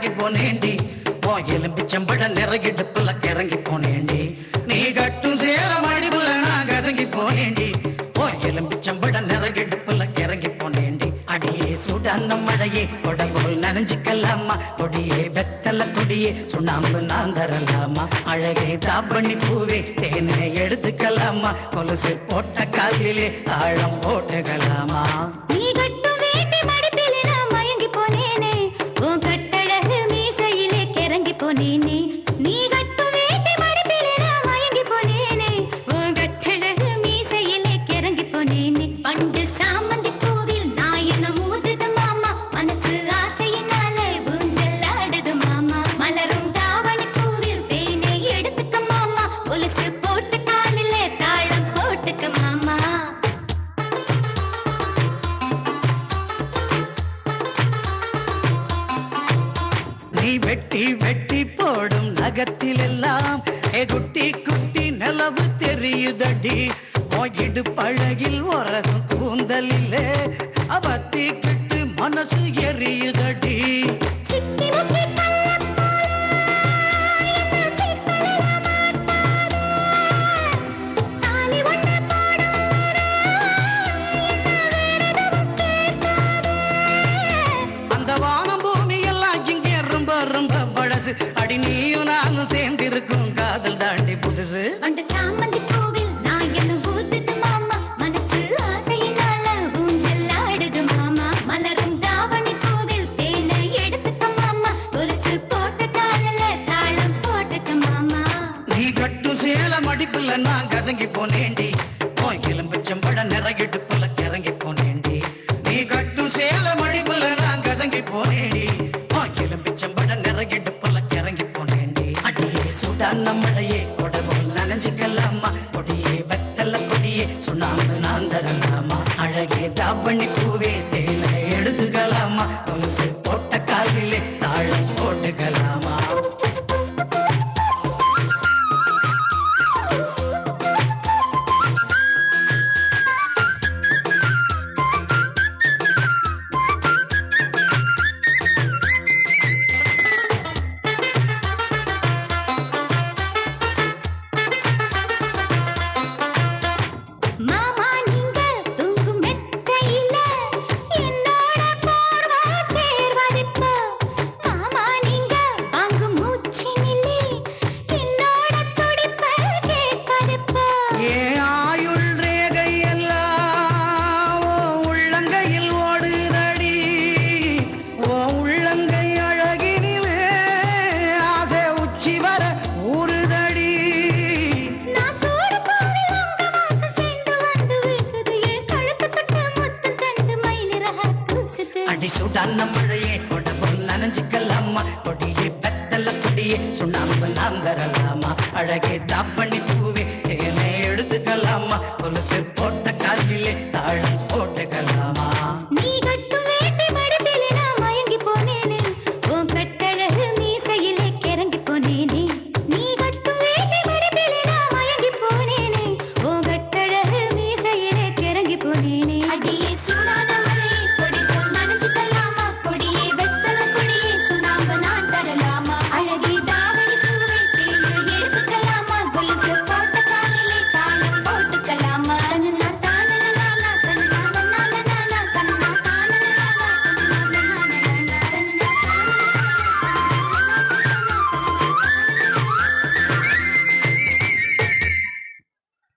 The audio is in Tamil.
போனேண்டி. ஓ எலும்பிச்சம்பட நிறகிடுப்புல கிறங்கி போனேண்டி. நீ கட்டும் சேர மடிப்புல நான் கசங்கி போனேண்டி. ஓ எலும்பிச்சம்பட நிறகிடுப்புல கிறங்கி போனேண்டி. அடியே சுடான மழையே கொடபோல் நனைஞ்சுக்கலாமா? கொடியே வெத்தல கொடியே சுண்ணாம்பு நான் தரலாமா? அழகே தாப்பண்ணி பூவே தேனை எடுத்துக்கலாமா? கொலுசு போட்ட காலிலே தாழம் போட்டுக்கலாமா? வெட்டி வெட்டி வெட்டி போடும் நகத்தில் எல்லாம் ஏ குட்டி குட்டி நிலவு தெரியுதடி. போயிடு பழகில் ஒரசும் கூந்தலிலே. அவத்தி கிட்டு மனசு எரியுதடி. சிக்கி அடி நீயும் நானும் சேர்ந்திருக்கும் காதல் தாண்டி புதுசு பண்டு சாமந்தி பூவில் நாயனம் ஊத்துது மாமா. மனசு ஆசையினால ஊஞ்சல் ஆடுது மாமா. மலரும் தாவணி பூவில் தேனை எடுத்துக்க மாமா. கொலுசு போட்ட காலில தாளம் போட்டுக்க மாமா நீ கட்டும் சேல மடிப்புல நான் கசங்கி போனேண்டி உன் எலும்பச்சம்பட நிறகிடுப்புல கிறங்கி போனேண்டி நீ கட்டும் சேல மடிப்புல நான் கசங்கி போனேண்டி மழையே நனைஞ்சுக்கலாமா கொடியே வெத்தல கொடியே சுண்ணாம்பு நான் தரலாமா அழகே தாப்பண்ணி பூவே தேனை எழுதுகலாமா கொடி சூடான சுடான மழையே கொடபோல் நனைஞ்சுக்கலாமா கொடியே பெத்தல கொடியே சுண்ணாம்பு நான் தரலாமா? அழகே தாப்பண்ணி பூவே தேனை எடுத்துக்கலாமா? கொலுசு போட்ட காலிலே தாழம் போட்டுக்கலாமா?